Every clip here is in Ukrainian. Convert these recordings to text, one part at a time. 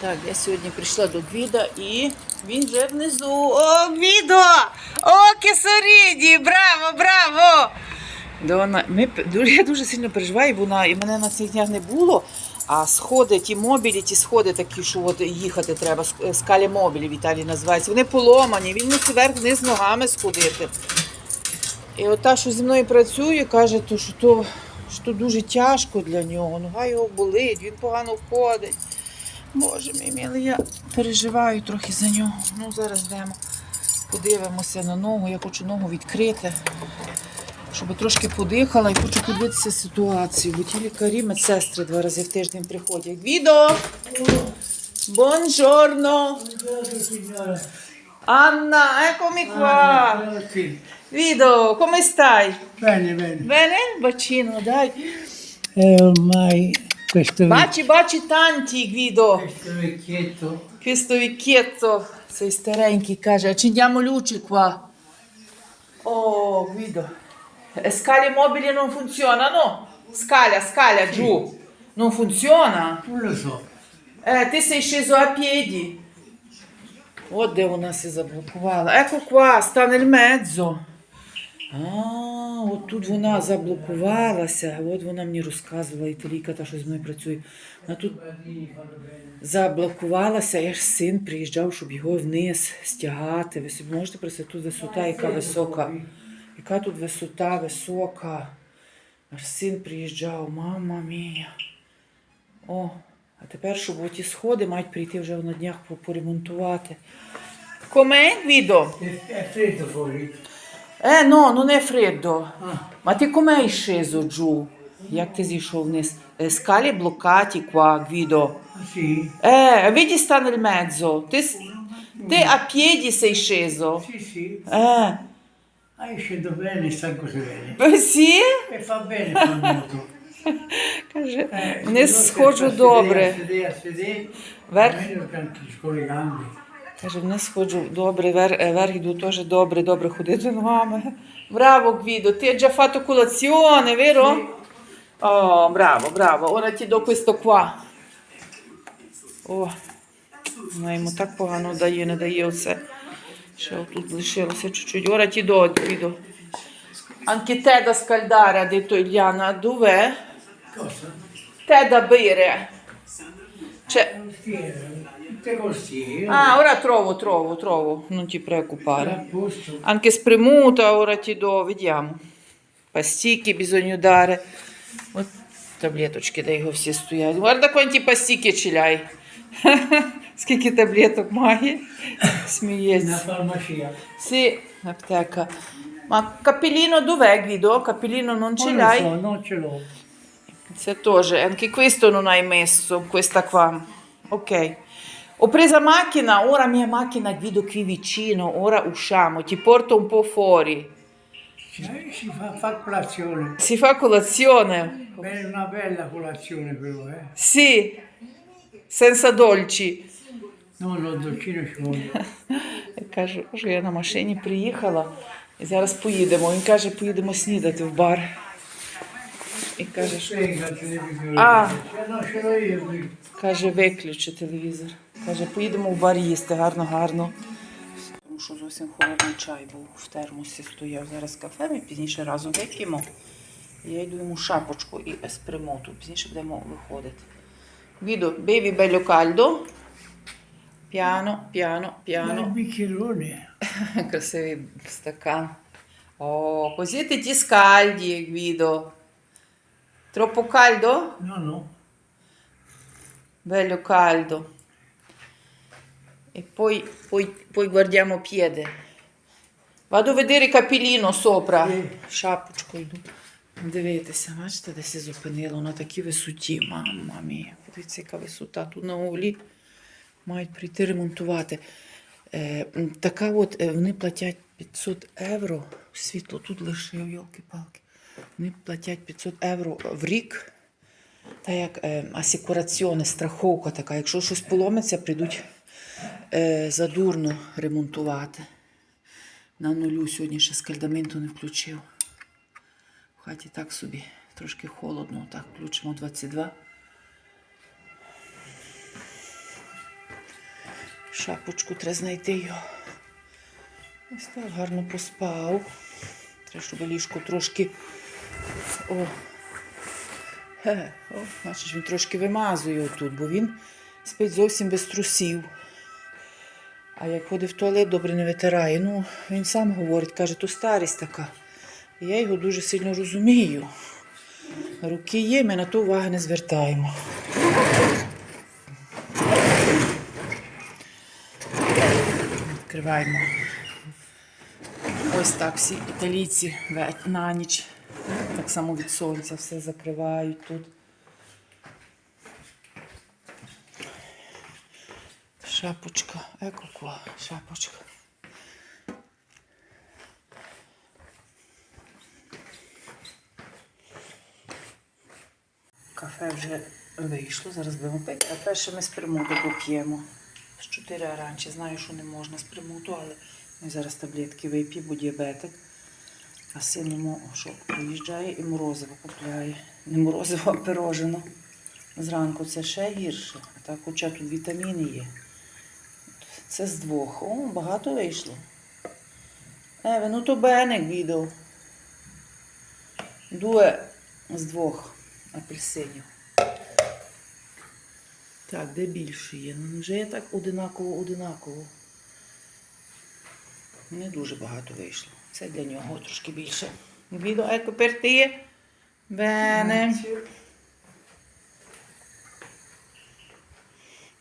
Так, я сьогодні прийшла до Гвіда і він вже внизу. О, Гвідо! О, кесаріді! Браво, браво! Да вона, ми, я дуже сильно переживаю, вона, і мене на цих днях не було. А сходи, ті мобілі, ті сходи такі, що от їхати треба, ск- скалі мобілі в Італії. Вони поломані, він мусить вверх вниз ногами сходити. І от та, що зі мною працює, каже, то, що то що дуже тяжко для нього. Нога його болить, він погано входить. Боже мій милий, я переживаю трохи за нього. Ну, зараз йдемо, подивимося на ногу. Я хочу ногу відкрити, щоб трошки подихала і хочу подивитися ситуацію. Бо ті лікарі, медсестри два рази в тиждень приходять. Відо! Бонжорно! Eccomi qua! Sì, Vido, come stai? bene, bene. Bene? Bacino, dai. E ormai questo, Baci, baci tanti, Guido. questo vecchietto Questo vecchietto, sei старенький, каже, accendiamo luce qua. Oh, Guido. Le scale mobili non funzionano? Scala, scala, giù. Non funziona? non lo so. Eh, ti sei sceso a piedi. От де вона си заблокувала. Ecco qua, sta nel mezzo. А, от тут вона заблокувалася. От вона мені розказувала, італійка, та що з мною працює. Вона тут заблокувалася, я ж син приїжджав, щоб його вниз стягати. Ви собі можете представити, тут висота, яка висока. Яка тут висота висока. Аж син приїжджав, мама мія. О, а тепер, щоб оті сходи мають прийти вже на днях поремонтувати. Guido? È freddo fuori. Eh no, non è freddo. Ah, Ma ti hai sceso giù? Як ти зійшов вниз? Е, Скалі блокаті qua, Guido. ah, sì? Eh, vedi sta nel mezzo. S- te a piedi sei sceso. Sì, sì. Eh, Ah, io scendo bene, sta così bene. eh, sì? E fa bene nuoto. Каже, Eh, вниз se no сходжу a sedere, добре. Sedere, a sedere, Верх, meglio che con le gambe. Каже, вниз сходжу добре, вер, е, вверх йду теж добре, добре ходити ногами. Браво, Guido, ti hai già fatto colazione, vero? Oh, bravo, bravo. Ora ti do questo qua. О, вона йому так погано дає, не дає оце. Ще тут лишилося чуть-чуть. Ora ti do, Guido. Anche te da scaldare, ha detto Iliana. Dov'è? Cosa? Te da bere. C'è... Costiere, tutte costiere. Ah, ora trovo, trovo, trovo. Non ti a preoccupare. posto. Anche spremuta, ora ti do, vediamo. Pasticchi bisogna dare. От таблеточки, де його всі стоять. Guarda quanti pasticchi ce l'hai. Скільки таблеток має? Una Сміється. farmacia. Sì, аптека. Ma cappellino dov'è Guido? Cappellino non ce Non lo l'hai? so, non ce l'ho. Це теж, anche questo non hai messo, questa qua. Ok. Ho presa macchina, ora mia macchina guido qui vicino, ora usciamo, ti porto un po' fuori. Cioè, si fa, fa colazione. Si fa colazione? Beh, una bella colazione però, eh. Sì, senza dolci. No, no, dolcino ci vuole. Я кажу, що я на машині приїхала і зараз поїдемо. Він каже, поїдемо снідати в бар. І каже, що Venga, televisione. Ah. Cioè, no, ce l'ho io qui. Каже, виключи телевізор. Каже, поїдемо в бар їсти гарно, гарно. Тому що зовсім холодний чай був в термосі стояв. Зараз кафе ми пізніше разом вип'ємо. Я йду йому шапочку і еспремоту. Пізніше будемо виходити. Відо, bevi bello caldo. Piano, piano, piano. bicchierone. Красивий стакан. О, così ti ti scaldi, Guido. Troppo caldo? No, no. Bello caldo. E poi, poi, poi guardiamo piede. Vado a vedere capellino sopra. Шапочку йду. Дивитися, бачите, десь я зупинила на такій висоті. Мама мія. Подивіться, яка висота. Тут на углі мають прийти ремонтувати. Е, така от, е, вони платять 500 євро. Світло тут лишив, йолки-палки. Вони платять 500 євро в рік. Та як е, асікураціоне, страховка така. Якщо щось поломиться, прийдуть задурно ремонтувати. На нулю сьогодні ще скальдаменту не включив. В хаті так собі трошки холодно. Так, включимо 22. Шапочку треба знайти його. Ось так гарно поспав. Треба, щоб ліжко трошки. О. Хе, о, бачиш, він трошки вимазує тут, бо він спить зовсім без трусів. А як ходить в туалет, добре не витирає. Ну, він сам говорить, каже, то старість така. Я його дуже сильно розумію. Руки є, ми на то уваги не звертаємо. Відкриваємо. Ось так всі італійці на ніч. Так само від сонця все закривають тут. Шапочка, екоква, шапочка. Кафе вже вийшло, зараз будемо пити, а перше ми з примуту поп'ємо. З 4 раніше. Знаю, що не можна з примуту, але ми зараз таблетки вип'є, бо діабетик. А син що приїжджає і морозиво купляє. Не морозиво, а пирожено. Зранку це ще гірше. А так хоча тут вітаміни є. Це з двох. О, багато вийшло. Е, ну то беник відео. Дуе з двох апельсинів. Так, де більше є? Ну, вже є так одинаково, одинаково. Не дуже багато вийшло. Це для нього трошки більше. Відео, ecco per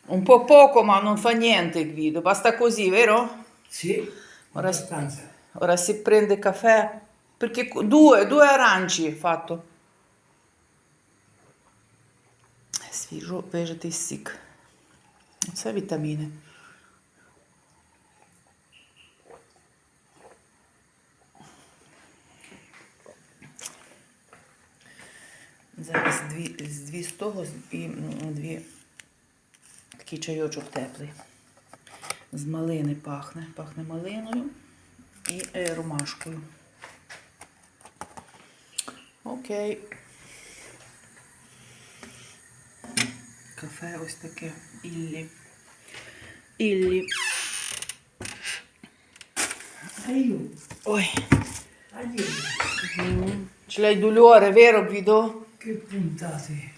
Un po' poco, ma non fa niente, Guido. Basta così, vero? Sì, Ora- abbastanza. Ora si prende caffè. Perché cu- due, due aranci fatto. Свіжо вижитий сік. Це вітаміни. Зараз дві, з дві з того і м, дві такий чайочок теплий. З малини пахне. Пахне малиною і е, ромашкою. Окей. Кафе ось таке. Іллі. Іллі. Ой. vero Guido? Che puntate.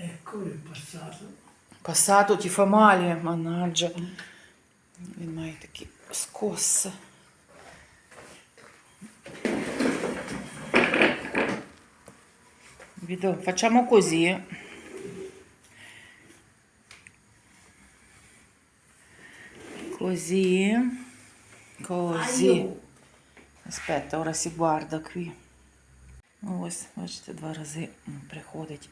Ecco il passato. Passato ti fa male, mannaggia. Він має такі скоси. Facciamo così. Così. Così. Aspetta, ora si guarda qui. Ось, бачите, два рази приходить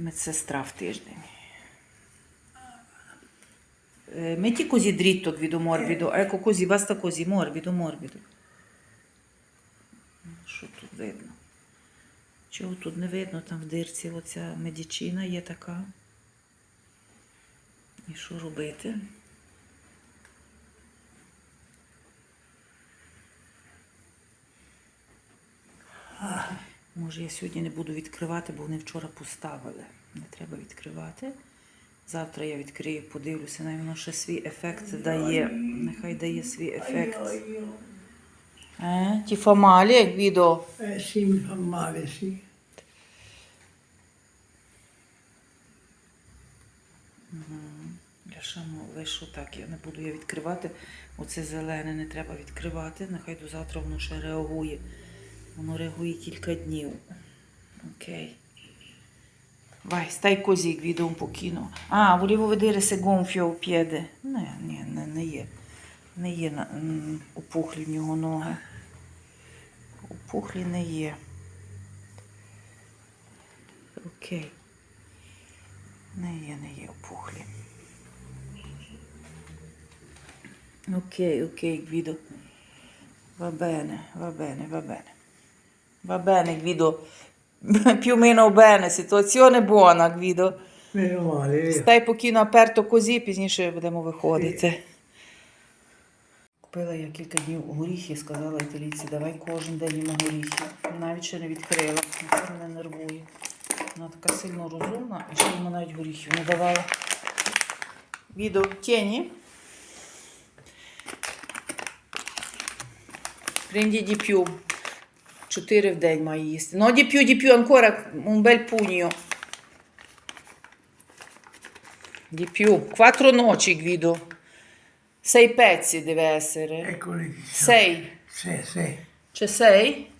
медсестра в тиждень. Eh, metti così dritto Guido morbido, ecco così, basta così, morbido, morbido. Що тут видно? Чого тут не видно? Там в дирці оця медичина є така. І що робити? Може, я сьогодні не буду відкривати, бо вони вчора поставили. Не треба відкривати. Завтра я відкрию, подивлюся, навіть воно ще свій ефект дає. Нехай дає свій ефект. Е? Ті male, Guido? Eh sì, mi fa male. Я ще лише так, я не буду я відкривати. Оце зелене не треба відкривати. Нехай до завтра воно ще реагує. Воно реагує кілька днів. Окей. Vai, stai così, Guido, un pochino. Ah, volevo vedere se gonfio il piede. Не, ні, не, не є. Не є на- опухлі в нього ноги. Опухлі не є. Окей. Не є, не є опухлі. Ok, ok, Guido. Va bene, va bene, va bene. Va bene, Guido. Più o meno bene, situazione buona, Guido. Meno male, vero? Stai pochino aperto così, пізніше будемо виходити. Купила я кілька днів горіхи, сказала італійці, давай кожен день їмо горіхи. Навіть ще не відкрила, це мене нервує. Вона така сильно розумна, і ще йому навіть горіхів не давала. Відео тіні. Prendi di più. Чотири в день має їсти. No di più, di più ancora un bel pugno. Di più. Quattro noci, Guido. Sei pezzi deve essere. Eccoli chi sono. Sei. Sì, sì. C'è sei?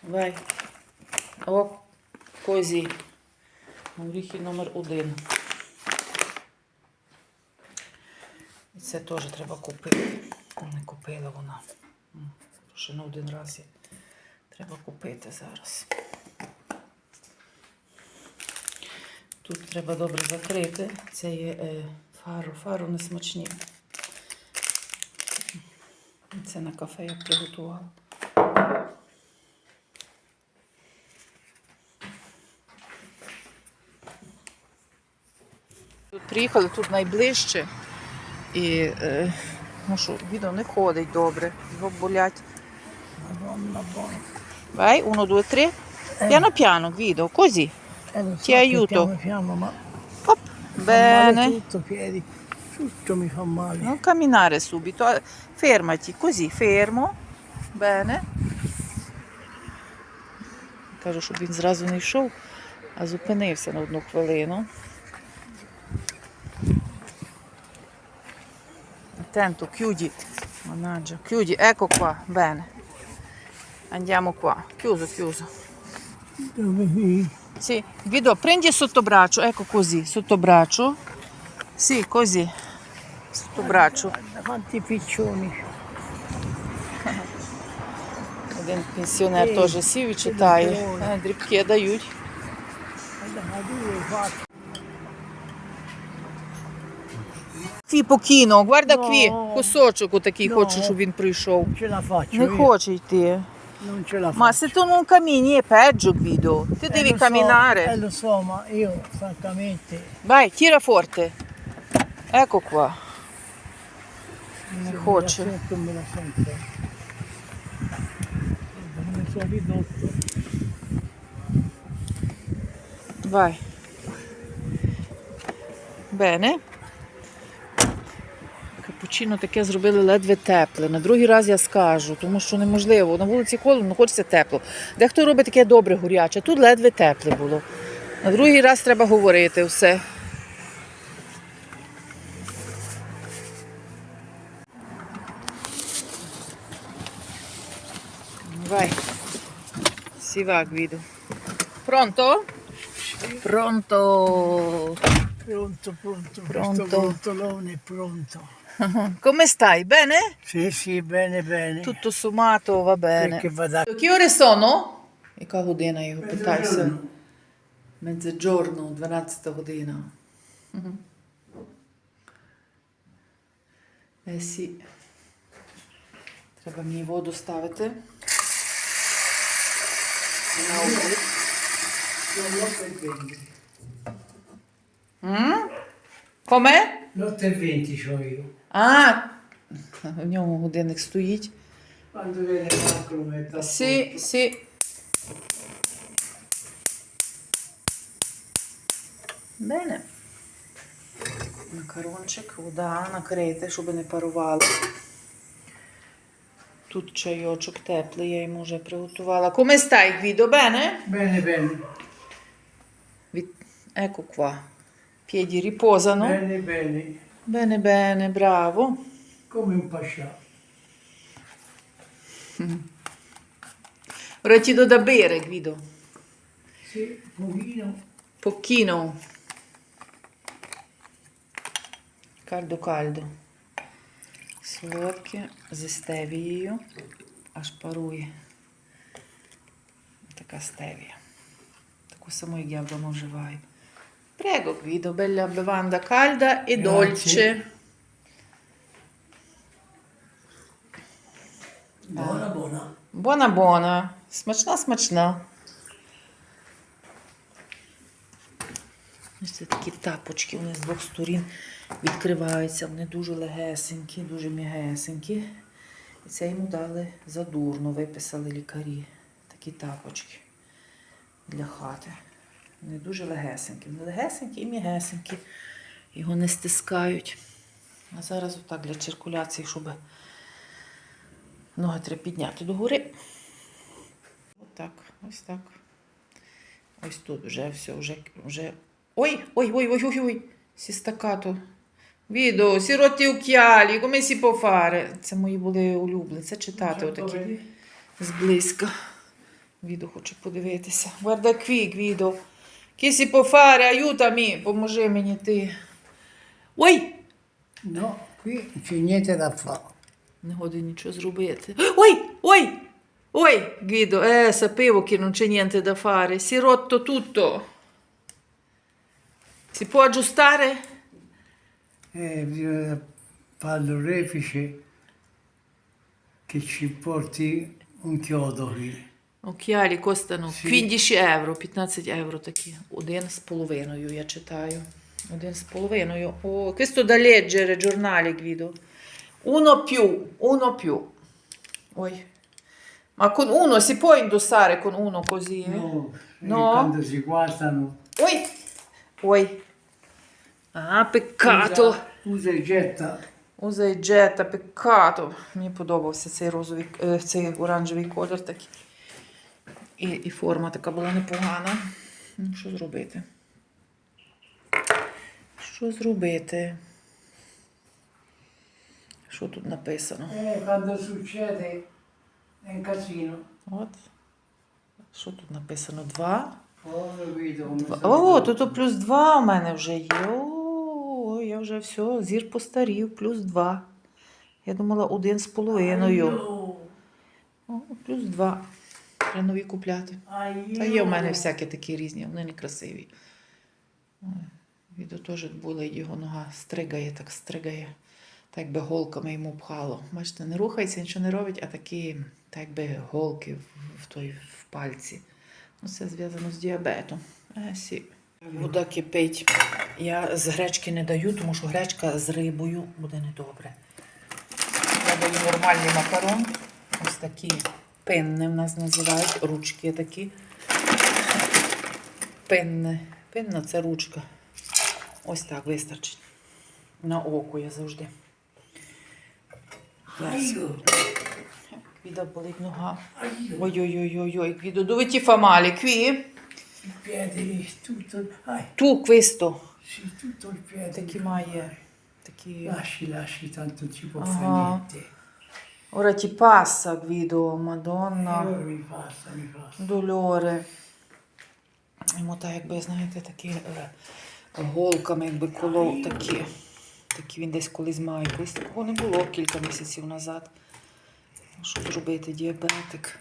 Vai. О, козі. Горіхи номер один. І це теж треба купити. Не купила вона. Ще на один раз. Треба купити зараз. Тут треба добре закрити. Це є е, фару. Фару не смачні. Це на кафе я приготувала. Тут приїхали тут найближче. І е, ну що, відео не ходить добре. Його болять. Madonna buona. Vai, uno, due, tre. Piano piano, Guido, così. Eh, lo so Ti che aiuto. Piano piano, ma Hop. fa male Bene. tutto, piedi. Tutto mi fa male. Non camminare subito. eh, Fermati, così, fermo. Bene. Кажу, щоб він зразу не йшов, а зупинився на одну хвилину. Attento, chiudi. Mannaggia, chiudi, ecco qua, bene. Andiamo qua. Chiuso, chiuso. Sì, Guido, prendi sotto braccio, ecco così, sotto braccio. Sì, così. Sotto braccio. Guarda quanti piccioni. Один пенсіонер теж сів і читає. Е, Дрібки дають. Guarda, quattro. Гварда Ну. кві, кусочок отакий Ну. хочу, щоб він прийшов. Не хоче йти. non ce la faccio. Ma se tu non cammini è peggio, Guido. Tu eh, devi camminare. So, eh, lo so, ma io francamente. Vai, tira forte. Ecco qua. Mi cocce. Me la sento. Mi sono ridotto. Vai. Bene. Капучино таке зробили ледве тепле. На другий раз я скажу, тому що неможливо. На вулиці холодно, хочеться тепло. Дехто робить таке добре горяче, тут ледве тепле було. На другий раз треба говорити все. Vai. Si va, Guido. Pronto? Pronto? Pronto, pronto, Pronto. questo brontolone è pronto. Come stai? Bene? Sì, sì, bene, bene. Tutto sommato va bene. Perché vada... Che ore sono? Яка година його питайся? Мезzogiorno, 12 година. Мгм. Eh sì. Треба мені воду ставити. На обід. М? Come? Notte e 20 c'ho io. А, в ньому годинник стоїть. Sì, sì. Bene. Макарончик, вода накрити, щоб не парувало. Тут чайочок теплий, я йому вже приготувала. Come stai, Guido? Bene? Bene, bene. Від... Ecco qua. Piedi riposano. Bene, bene. Bene, bene, bravo. Come un pascià. Ora ti do da bere, Guido. Sì, un pochino. Pochino. Caldo caldo. Солодке зі стевією. Аж парує. Така стевія. Таку саму, як я вдома вживаю. Prego, Guido, bella bevanda calda e Grazie. dolce. Buona, buona. Buona, buona. Смачна, смачна. Ось це такі тапочки, вони з двох сторін відкриваються. Вони дуже легесенькі, дуже м'ягесенькі. І це йому дали задурно, виписали лікарі. Такі тапочки. для хати. Вони дуже легесенькі. Вони легесенькі і мігесенькі. Його не стискають. А зараз отак для циркуляції, щоб ноги треба підняти догори. Отак, ось так. Ось тут вже все, вже. вже... Ой, ой, ой, ой, ой, ой. Сі стакато. Відео, сіроті ук'ялі, come si può fare? Це мої були улюблені. Це читати отакі зблизька. Відео хочу подивитися. Guarda qui, Guido. Che si può fare? Aiutami, поможи мені ти. Ой! No, qui non c'è niente da fare. Не годи нічого зробити. Ой! Ой! Ой, Guido, eh, sapevo che non c'è niente da fare. Si è rotto tutto. Si può aggiustare? Eh, bisogna fare l'orefice che ci porti un chiodo qui. Occhiali costano Sì. 15 euro, 15 euro такі. Один з половиною, я читаю. Один з половиною. О, questo da leggere, giornale, Guido. Uno più, uno più. Ой. Ma con uno si può indossare con uno così? eh? No, quando si guardano Ой! Ой! Ah, peccato! usa, usa e getta. Usa і джета, пекато. Мені подобався цей розовий, е, цей оранжевий колір такий. І, і форма така була непогана. Ну, що зробити? Що зробити? Що тут написано? È casino. От. Що тут написано? Два. Два. О, тут плюс два у мене вже є. О, я вже все, зір постарів, плюс два. Я думала один з половиною. О, плюс два. Треба нові купляти. Та є в мене всякі такі різні, вони не красиві. Ой, Відео теж була його нога стригає, так стригає. Так якби голками йому пхало. Бачите, не рухається, нічого не робить, а такі, так якби голки в, в, той, в пальці. Ну, це зв'язано з діабетом. Е, сі. Вода кипить. Я з гречки не даю, тому що гречка з рибою буде недобре. Я даю нормальний макарон. Ось такі пенни в нас називають, ручки такі. Пенни. Пенна це ручка. Ось так вистачить. На око я завжди. Квіда болить нога, ой-ой-ой-ой, Квідо, dove ti fa male? Qui? Il piede. Такі має. Такі. Lasci, lasci, tanto ci può fare niente. Ora ti passa, Guido, Madonna. mi passa, mi passa. Дольоре. Йому так, якби, знаєте, такі е, голками, якби колов такі. Такі він десь колись має. Колись такого не було кілька місяців назад. Що зробити, діабетик.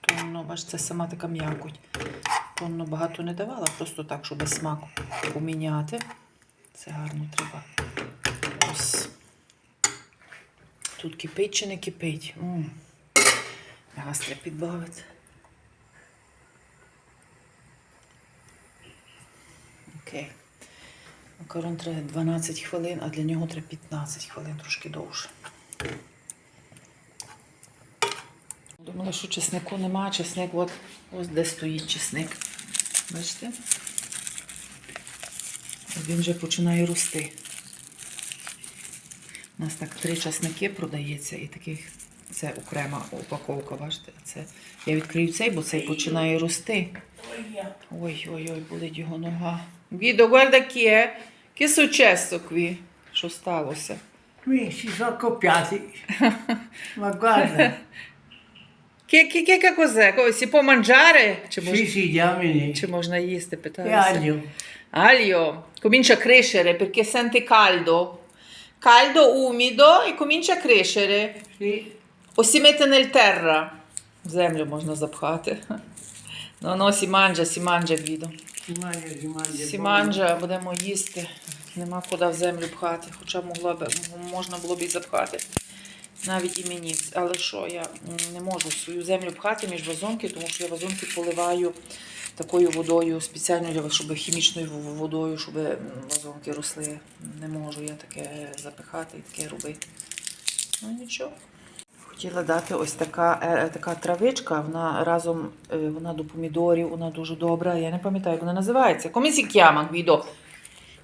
Тонно, бач, це сама така м'якоть. Тонно багато не давала, просто так, щоб смак поміняти. Це гарно треба. Ось. Тут кипить чи не кипить? М. Газ треба підбавити. Окей. Макарон треба 12 хвилин, а для нього треба 15 хвилин, трошки довше. Думала, що чеснику нема, чесник от ось де стоїть чесник. Бачите? Він вже починає рости. У нас так три часники продається і таких це окрема упаковка, бачите? Це я відкрию цей, бо цей починає рости. Ой, ой, ой, болить його нога. Guido, guarda chi è. Che è successo qui? Що сталося? Qui si sono accoppiati. Ma guarda, Che, che, che, che cos'è? Si può mangiare? Чи, мож... sì, sì, diamine. Чи можна їсти? E Питаюся. aglio. Aglio. Comincia a crescere perché sente caldo. Caldo, umido e comincia a crescere. Sì. O si mette nel terra. В землю можна запхати. Ну, mangia, si mangia, Guido. Si mangia, si mangia. Сі манджа, будемо їсти. Нема куди в землю пхати, хоча могла б, можна було б і запхати. Навіть і мені. Але що, я не можу свою землю пхати між вазонки, тому що я вазонки поливаю такою водою, спеціальною, щоб хімічною водою, щоб м, вазонки росли. Не можу я таке запихати і таке робити. Ну нічого. Хотіла дати ось така, е, така травичка, вона разом е, вона до помідорів, вона дуже добра. Я не пам'ятаю, як вона називається. Come si chiama, Guido?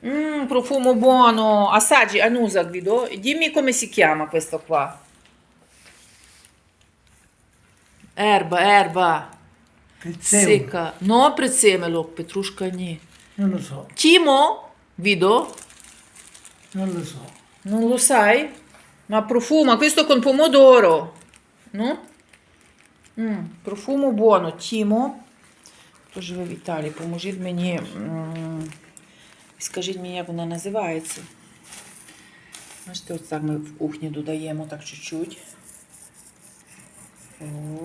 Mmm, profumo buono. Assaggi, annusa, Guido. Dimmi come Prezzemolo. Secca. No, prezzemolo, ні. Non lo so, Timo, Guido? non lo so. Non lo sai? Ma profuma, questo con pomodoro, no? Mm, profumo buono, Тімо. Хто живе в Італії, поможіть мені. м, Скажіть мені, як вона називається. Бачите, ось так ми в кухні додаємо так чуть-чуть.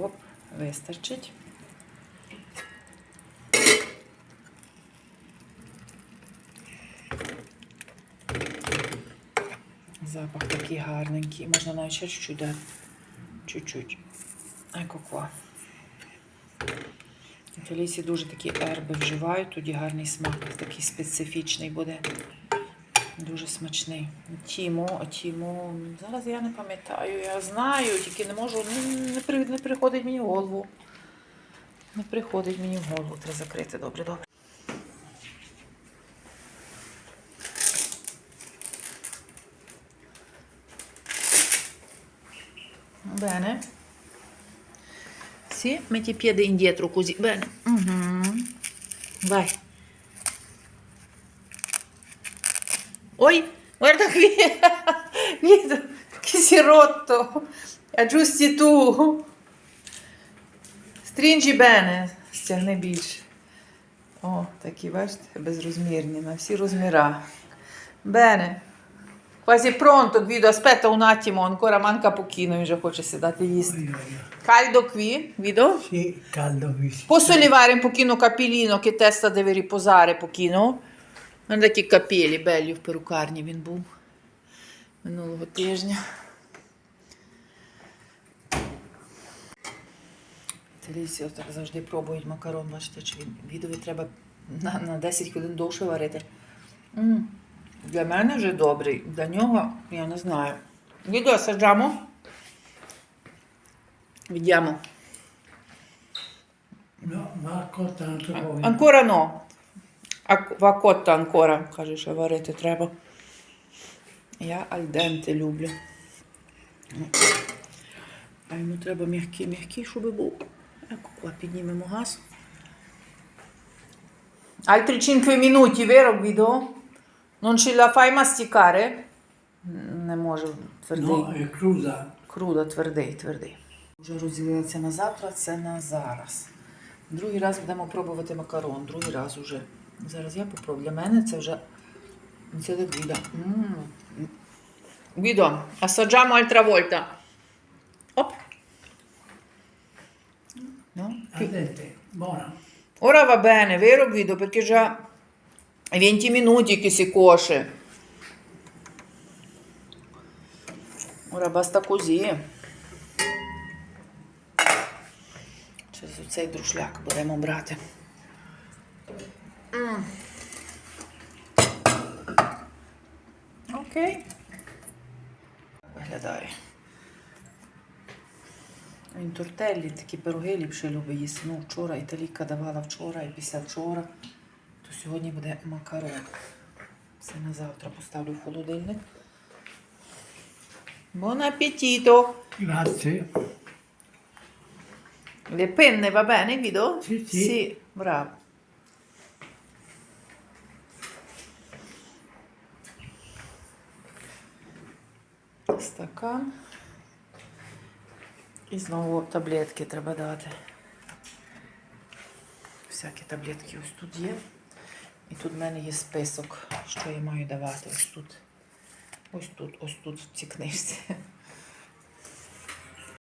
Оп, вистачить. Запах такий гарненький. Можна навіть ще чуть-чуть дати. Чуть-чуть. Qua. Італійці дуже такі ерби вживають, тоді гарний смак, такий специфічний буде. Дуже смачний. Тімо, тімо. Зараз я не пам'ятаю, я знаю, тільки не можу, не, не приходить мені в голову. Не приходить мені в голову. Треба закрити. Добре, добре. Bene. Sì, metti il piede indietro così. Bene. Mhm. Vai. Oi, guarda qui. Vedo che si è rotto. Aggiusti tu. Stringi bene. Стягни більше. О, такі, бачите, безрозмірні, на всі розміра. Bene. Quasi pronto, Guido. Aspetta un attimo, ancora manca pochino, mi già хоче сідати їсти. Caldo qui, Guido? Sì, caldo qui. sì. Posso levare un pochino capilino che testa deve riposare pochino? Guarda che capelli belli в перукарні він був минулого тижня. Отак завжди пробують макарон, бачите, чи він відові треба на, на 10 хвилин довше варити. М, Для мене вже добрий, для нього я не знаю. Відео саджамо. Vediamo. No, ma cotta. Ancora no. Va cotta ancora, каже, що варити треба. Я аль денте люблю. А йому треба м'який, м'який, щоб був. Ecco qua, піднімемо газ. Altri 5 minuti, vero Guido? Non ce la fai masticare? Не може твердий. No, è cruda. Крудо, твердий, твердий. Вже розділилися на завтра, це на зараз. Другий раз будемо пробувати макарон, другий раз уже. Зараз я попробую. Для мене це вже це для Гвіда. М. Гвідо, assaggiamo altra volta. Оп. No? Al dente, buona. Ora va bene, vero Guido? Perché già è 20 minuti che si cuoce. Ora basta così. Це з цей друшляк будемо брати. Окей. Виглядає. Він тортеллі, такі пироги ліпше любить їсти. Ну, вчора італійка давала вчора і після вчора. Сьогодні буде макарон. Це на завтра поставлю в холодильник. Buon appetito! Grazie. Le penne va bene, Guido? Sì, sì. Sì, bravo. Стакан. І знову таблетки треба дати. Всякі таблетки ось тут є. І тут в мене є список, що я маю давати. Ось тут. Ось тут, ось тут в цій книжці.